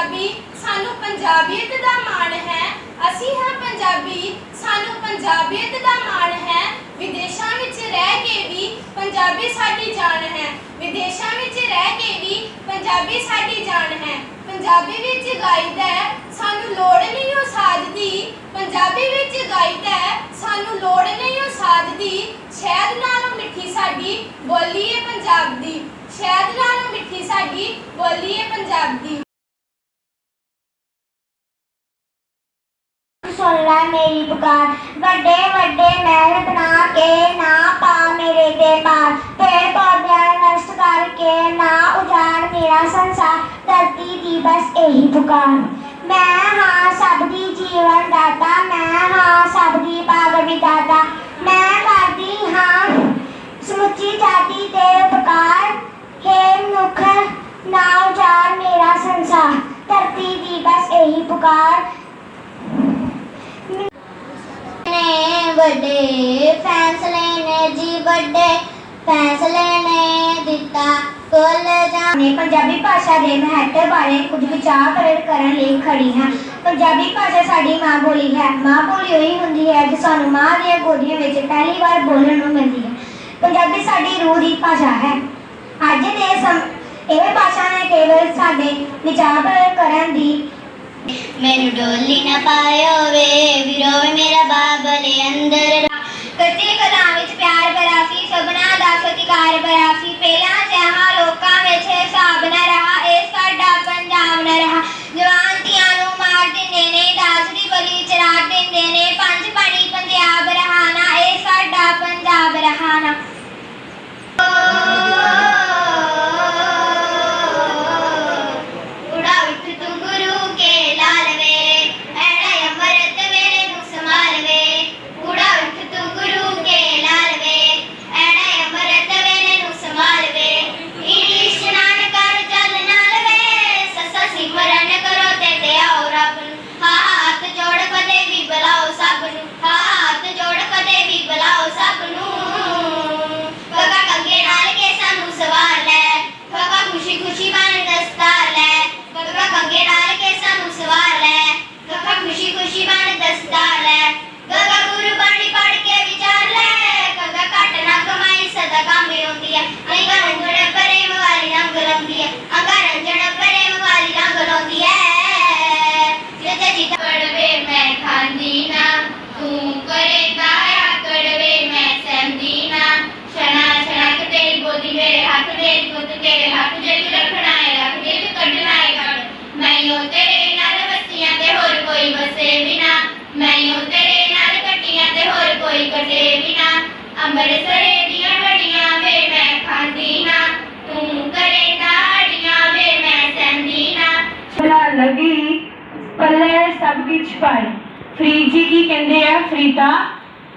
ਪੰਜਾਬੀ ਸਾਨੂੰ ਪੰਜਾਬੀਅਤ ਦਾ ਮਾਣ ਹੈ। ਅਸੀਂ ਹਾਂ ਪੰਜਾਬੀ, ਸਾਨੂੰ ਪੰਜਾਬੀਅਤ ਦਾ ਮਾਣ ਹੈ। ਵਿਦੇਸ਼ਾਂ ਵਿੱਚ ਰਹਿ ਕੇ ਵੀ ਪੰਜਾਬੀ ਸਾਡੀ ਜਾਨ ਹੈ। ਵਿਦੇਸ਼ਾਂ ਵਿੱਚ ਰਹਿ ਕੇ ਵੀ ਪੰਜਾਬੀ ਸਾਡੀ ਜਾਨ ਹੈ। ਪੰਜਾਬੀ ਵਿੱਚ ਗਾਇਦਾ ਸਾਨੂੰ ਲੋੜ ਨਹੀਂ ਉਹ ਸਾਜ ਦੀ ਪੰਜਾਬੀ ਵਿੱਚ ਗਾਇਦਾ ਹੈ, ਸਾਨੂੰ ਲੋੜ ਨਹੀਂ ਉਹ ਸਾਜ ਦੀ ਸ਼ਹਿਦ ਨਾਲੋਂ ਮਿੱਠੀ ਸਾਡੀ ਬੋਲੀ ਹੈ ਪੰਜਾਬ ਦੀ। ਸ਼ਹਿਦ ਨਾਲੋਂ ਮਿੱਠੀ ਸਾਡੀ ਬੋਲੀ ਹੈ ਪੰਜਾਬ ਦੀ। ਸੁਣ ਲੈ ਮੇਰੀ ਪੁਕਾਰ ਵੱਡੇ ਵੱਡੇ ਮਹਿਲ ਬਣਾ ਕੇ ਨਾ ਪਾ ਮੇਰੇ ਦੇ ਪਾਰ ਪੇੜ ਪੌਦਿਆਂ ਨੂੰ ਨਸ਼ਟ ਕਰਕੇ ਨਾ ਉਜਾੜ ਮੇਰਾ ਸੰਸਾਰ ਧਰਤੀ ਦੀ ਬਸ ਇਹੀ ਪੁਕਾਰ ਮੈਂ ਹਾਂ ਸਭ ਦੀ ਜੀਵਨ ਦਾਤਾ ਮੈਂ ਹਾਂ ਸਭ ਦੀ ਪਾਗ ਵਿਦਾਤਾ ਮੈਂ ਕਰਦੀ ਹਾਂ ਸਮੁੱਚੀ ਜਾਤੀ ਦੇ ਉਪਕਾਰ ਹੈ ਮਨੁੱਖ ਨਾ ਉਜਾੜ ਮੇਰਾ ਸੰਸਾਰ ਧਰਤੀ ਦੀ ਬਸ ਇਹੀ ਪੁਕਾਰ ਨੇ ਵੱਡੇ ਫੈਸਲੇ ਨੇ ਜੀ ਵੱਡੇ ਫੈਸਲੇ ਨੇ ਦਿੱਤਾ ਕੁੱਲ ਜਾਣੇ ਪੰਜਾਬੀ ਭਾਸ਼ਾ ਦੇ ਮਹੱਤਵ ਬਾਰੇ ਕੁਝ ਵਿਚਾਰ ਕਰਨ ਲਈ ਖੜੀ ਹਾਂ। ਪੰਜਾਬੀ ਭਾਸ਼ਾ ਸਾਡੀ ਮਾਂ ਬੋਲੀ ਹੈ। ਮਾਂ ਬੋਲੀ ਉਹੀ ਹੁੰਦੀ ਹੈ ਜੋ ਸਾਨੂੰ ਮਾਂ ਦੀਆਂ ਗੋਦੀਆਂ ਵਿੱਚ ਪਹਿਲੀ ਵਾਰ ਬੋਲਣ ਨੂੰ ਮਿਲਦੀ ਹੈ। ਪੰਜਾਬੀ ਸਾਡੀ ਰੂਹ ਦੀ ਭਾਸ਼ਾ ਹੈ। ਅੱਜ ਦੇ ਸਮ, ਇਹ ਭਾਸ਼ਾ ਨੇ ਕੇਵਲ ਸਾਡੇ ਵਿਚਾਰ ਪ੍ਰਗਟ ਕਰਨ ਦੀ ਮੈਨੂੰ ਡੋਲੀ ਨਾ ਪਾਇਓ ਵੇ ਸਭ ਕੁਝ ਪਾਈ ਫਰੀਦ ਜੀ ਕੀ ਕਹਿੰਦੇ ਆ? ਫਰੀਦਾ,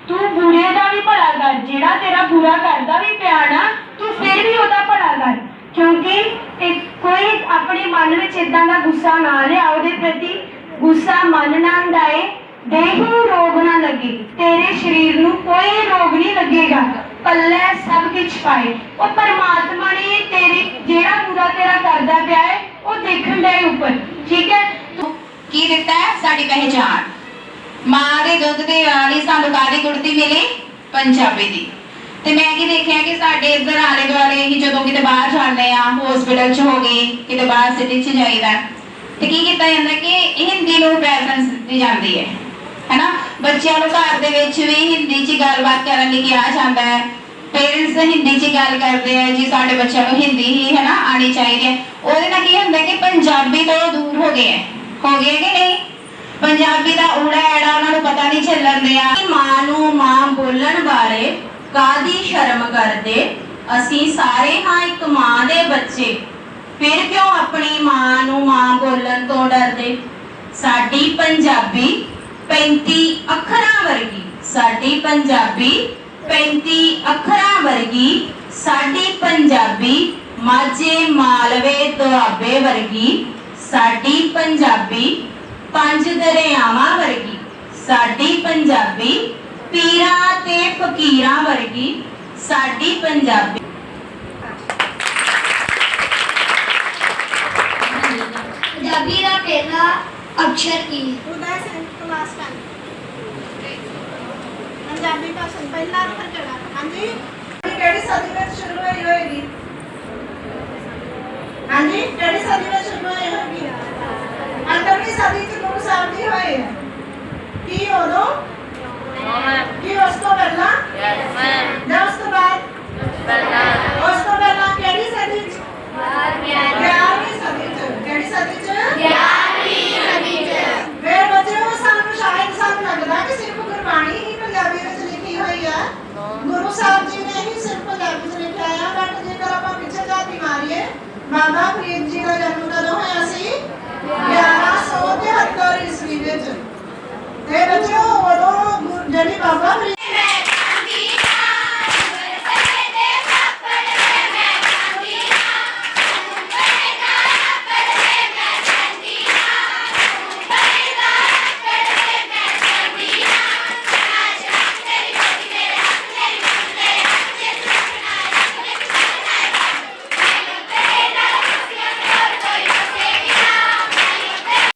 ਤੂੰ ਬੁਰੇ ਦਾ ਵੀ ਭਲਾ ਕਰ, ਜਿਹੜਾ ਤੇਰਾ ਬੁਰਾ ਕਰਦਾ ਵੀ ਪਿਆ ਨਾ, ਤੂੰ ਫਿਰ ਵੀ ਉਹਦਾ ਭਲਾ ਕਰ। ਕਿਉਂਕਿ ਇੱਕ ਕੋਈ ਆਪਣੇ ਮਨ ਵਿੱਚ ਇਦਾਂ ਦਾ ਗੁੱਸਾ ਨਾ ਲਿਆ, ਉਹਦੇ ਪ੍ਰਤੀ ਗੁੱਸਾ ਮਨ ਨਾ ਅੰਦਾਏ ਦੇਹੂ ਰੋਗ ਨਾ ਲੱਗੇ, ਤੇਰੇ ਸਰੀਰ ਨੂੰ ਕੋਈ ਰੋਗ ਨਹੀਂ ਲੱਗੇਗਾ। ਪੱਲੇ ਸਭ ਕੁਝ ਪਾਏ ਉਹ ਪਰਮਾਤਮਾ ਨੇ ਤੇਰੇ, ਜਿਹੜਾ ਬੁਰਾ ਤੇਰਾ ਕਰਦਾ ਪਿਆ ਹੈ ਉਹ ਦੇਖਣ ਦਾ ਉੱਪਰ। ਠੀਕ ਹੈ? ਕੀ ਦਿੱਤਾ ਹੈ? ਸਾਡੀ ਪਹਿਚਾਣ। ਮਾਂ ਦੇ ਦੁੱਧ ਦੇ ਵਾਲੀ ਸਾਨੂੰ ਕਾਦੀ ਕੁੜਤੀ ਮਿਲੀ? ਪੰਜਾਬੀ ਦੀ। ਤੇ ਮੈਂ ਕੀ ਦੇਖਿਆ ਕਿ ਸਾਡੇ ਇੱਧਰ ਆਲੇ ਦੁਆਲੇ ਹੀ ਜਦੋਂ ਕਿਤੇ ਬਾਹਰ ਜਾਂਦੇ ਆ ਹਸਪੀਟਲ 'ਚ ਹੋ ਗਏ, ਕਿਤੇ ਬਾਹਰ ਸਿਟੀ 'ਚ ਜਾਈਦਾ ਤੇ ਕੀ ਕੀਤਾ ਜਾਂਦਾ ਕਿ ਹਿੰਦੀ ਨੂੰ ਪ੍ਰੈਫਰੈਂਸ ਦਿੱਤੀ ਜਾਂਦੀ ਹੈ। ਹੈਨਾ? ਬੱਚਿਆਂ ਨੂੰ ਘਰ ਦੇ ਵਿੱਚ ਵੀ ਹਿੰਦੀ 'ਚ ਗੱਲਬਾਤ ਕਰਨ ਲਈ ਕਿਹਾ ਜਾਂਦਾ ਹੈ। ਪੇਰੈਂਟਸ ਹਿੰਦੀ 'ਚ ਗੱਲ ਕਰਦੇ ਆ, ਜੀ ਸਾਡੇ ਬੱਚਿਆਂ ਨੂੰ ਹਿੰਦੀ ਹੀ, ਹੈਨਾ ਆਣੀ ਚਾਹੀਦੀ ਹੈ। ਉਹਦੇ ਨਾਲ ਕੀ ਹੁੰਦਾ ਕਿ ਪੰਜਾਬੀ ਤੋਂ ਦੂਰ ਹੋ ਗਏ ਹੈ। ਹੋ ਗਏ ਕਿ ਨਹੀਂ? ਪੰਜਾਬੀ ਦਾ ਊੜਾ ਐੜਾ ਉਹਨਾਂ ਨੂੰ ਪਤਾ ਨਹੀਂ ਚੱਲਣ ਦਿਆ। ਮਾਂ ਨੂੰ ਮਾਂ ਬੋਲਣ ਬਾਰੇ ਕਾਦੀ ਸ਼ਰਮ ਕਰਦੇ? ਅਸੀਂ ਸਾਰੇ ਹਾਂ ਇੱਕ ਮਾਂ ਦੇ ਬੱਚੇ। ਫਿਰ ਕਿਉਂ ਆਪਣੀ ਮਾਂ ਨੂੰ ਮਾਂ ਬੋਲਣ ਤੋਂ ਡਰਦੇ? ਸਾਡੀ ਪੰਜਾਬੀ 35 ਅੱਖਰਾਂ ਵਰਗੀ, ਸਾਡੀ ਪੰਜਾਬੀ 35 ਅੱਖਰਾਂ ਵਰਗੀ, ਸਾਡੀ ਪੰਜਾਬੀ ਮਾਝੇ ਮਾਲਵੇ ਦੁਆਬੇ ਵਰਗੀ ਸਾਡੀ ਪੰਜਾਬੀ ਪੰਜ ਦਰਿਆਵਾਂ ਵਰਗੀ ਸਾਡੀ ਪੰਜਾਬੀ ਪੀਰਾਂ ਤੇ ਫਕੀਰਾਂ ਵਰਗੀ ਸਾਡੀ ਪੰਜਾਬੀ ਪੰਜਾਬੀ ਦਾ ਪਹਿਲਾ ਅਕਸ਼ਰ ਕੀ ਹੈ? ਉਦਾ ਸਿੰਘ ਕਲਾਸ ਕਰ ਪੰਜਾਬੀ ਭਾਸ਼ਾ ਪਹਿਲਾ ਅੱਖਰ ਕਿਹੜਾ? ਹਾਂਜੀ? ਕਿਹੜੀ ਸਦੀ ਵਿੱਚ ਸ਼ੁਰੂ ਹੋਈ ਹੋਏਗੀ? ਹਾਂਜੀ ਕਿਹੜੀ ਸਦੀ हो नो ਕੀ ਉਸ ਤੋਂ ਪਹਿਲਾਂ? ਨਾ ਉਸ ਤੋਂ ਬਾਅਦ? ਉਸ ਤੋਂ ਪਹਿਲਾਂ ਕਿਹੜੀ ਸਦੀ ਚ? 11ਵੀਂ ਸਦੀ ਚ। ਕਿਹੜੀ ਸਦੀ ਚ?